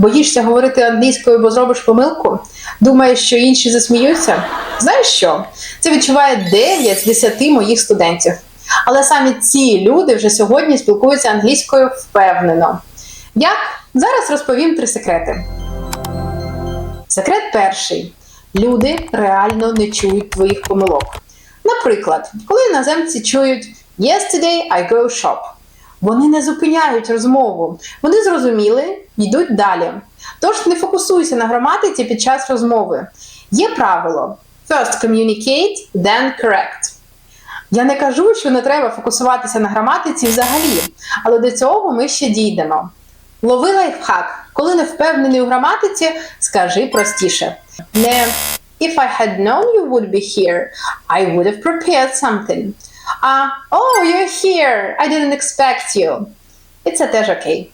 Боїшся говорити англійською, бо зробиш помилку? Думаєш, що інші засміються? Знаєш що? Це відчуває 9 з 10 моїх студентів. Але самі ці люди вже сьогодні спілкуються англійською впевнено. Як? Зараз розповім три секрети. Секрет перший. Люди реально не чують твоїх помилок. Наприклад, коли іноземці чують Yesterday I go shop. Вони не зупиняють розмову. Вони зрозуміли, йдуть далі. Тож не фокусуйся на граматиці під час розмови. Є правило: first communicate, then correct. Я не кажу, що не треба фокусуватися на граматиці взагалі, але до цього ми ще дійдемо. Лови лайфхак. Коли не впевнений у граматиці, скажи простіше. Не If I had known you would be here, I would have prepared something. А Oh, you're here! I didn't expect you. І це теж окей.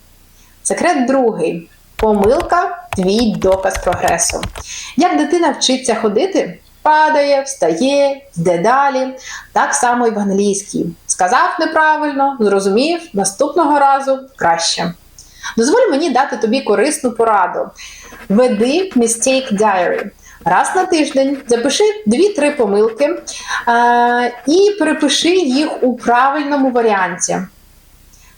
Секрет другий. Помилка твій доказ прогресу. Як дитина вчиться ходити, падає, встає, йде далі. Так само і в англійській. Сказав неправильно, зрозумів, наступного разу краще. Дозволь мені дати тобі корисну пораду. Веди Mistake Diary. Раз на тиждень запиши 2-3 помилки а, і перепиши їх у правильному варіанті.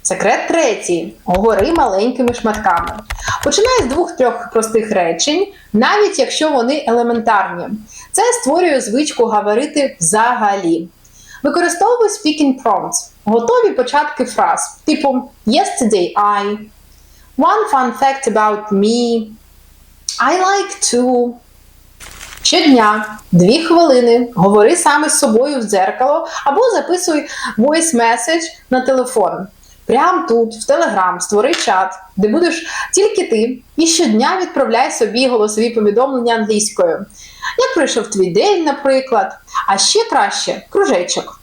Секрет третій. Говори маленькими шматками. Починай з двох-трьох простих речень, навіть якщо вони елементарні. Це створює звичку говорити взагалі. Використовуй speaking prompts, готові початки фраз, типу Yesterday I, One fun fact about me, I like to. Щодня, дві хвилини, говори саме з собою в дзеркало або записуй voice message на телефон. Прямо тут, в Telegram, створи чат, де будеш тільки ти, і щодня відправляй собі голосові повідомлення англійською. Як пройшов твій день, наприклад, а ще краще кружечок.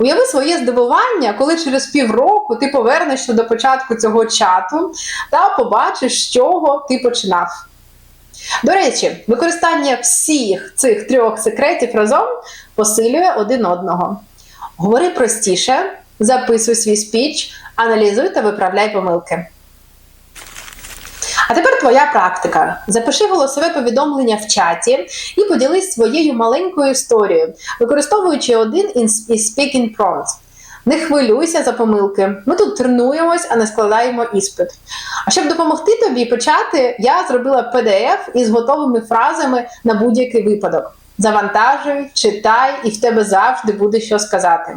Уяви своє здивування, коли через півроку ти повернешся до початку цього чату та побачиш, з чого ти починав. До речі, використання всіх цих трьох секретів разом посилює один одного. Говори простіше, записуй свій спіч, аналізуй та виправляй помилки. А тепер твоя практика. Запиши голосове повідомлення в чаті і поділись своєю маленькою історією, використовуючи один із speaking prompts. Не хвилюйся за помилки. Ми тут тренуємось, а не складаємо іспит. А щоб допомогти тобі почати, я зробила PDF із готовими фразами на будь-який випадок. Завантажуй, читай, і в тебе завжди буде що сказати.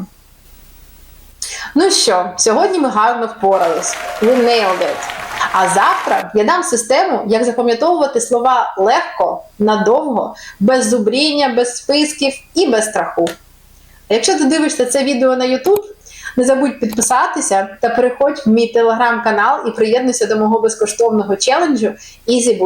Ну що, сьогодні ми гарно впорались. We nailed it. А завтра я дам систему, як запам'ятовувати слова легко, надовго, без зубріння, без списків і без страху. Якщо ти дивишся це відео на YouTube, не забудь підписатися та переходь в мій телеграм-канал і приєднуйся до мого безкоштовного челенджу Easy.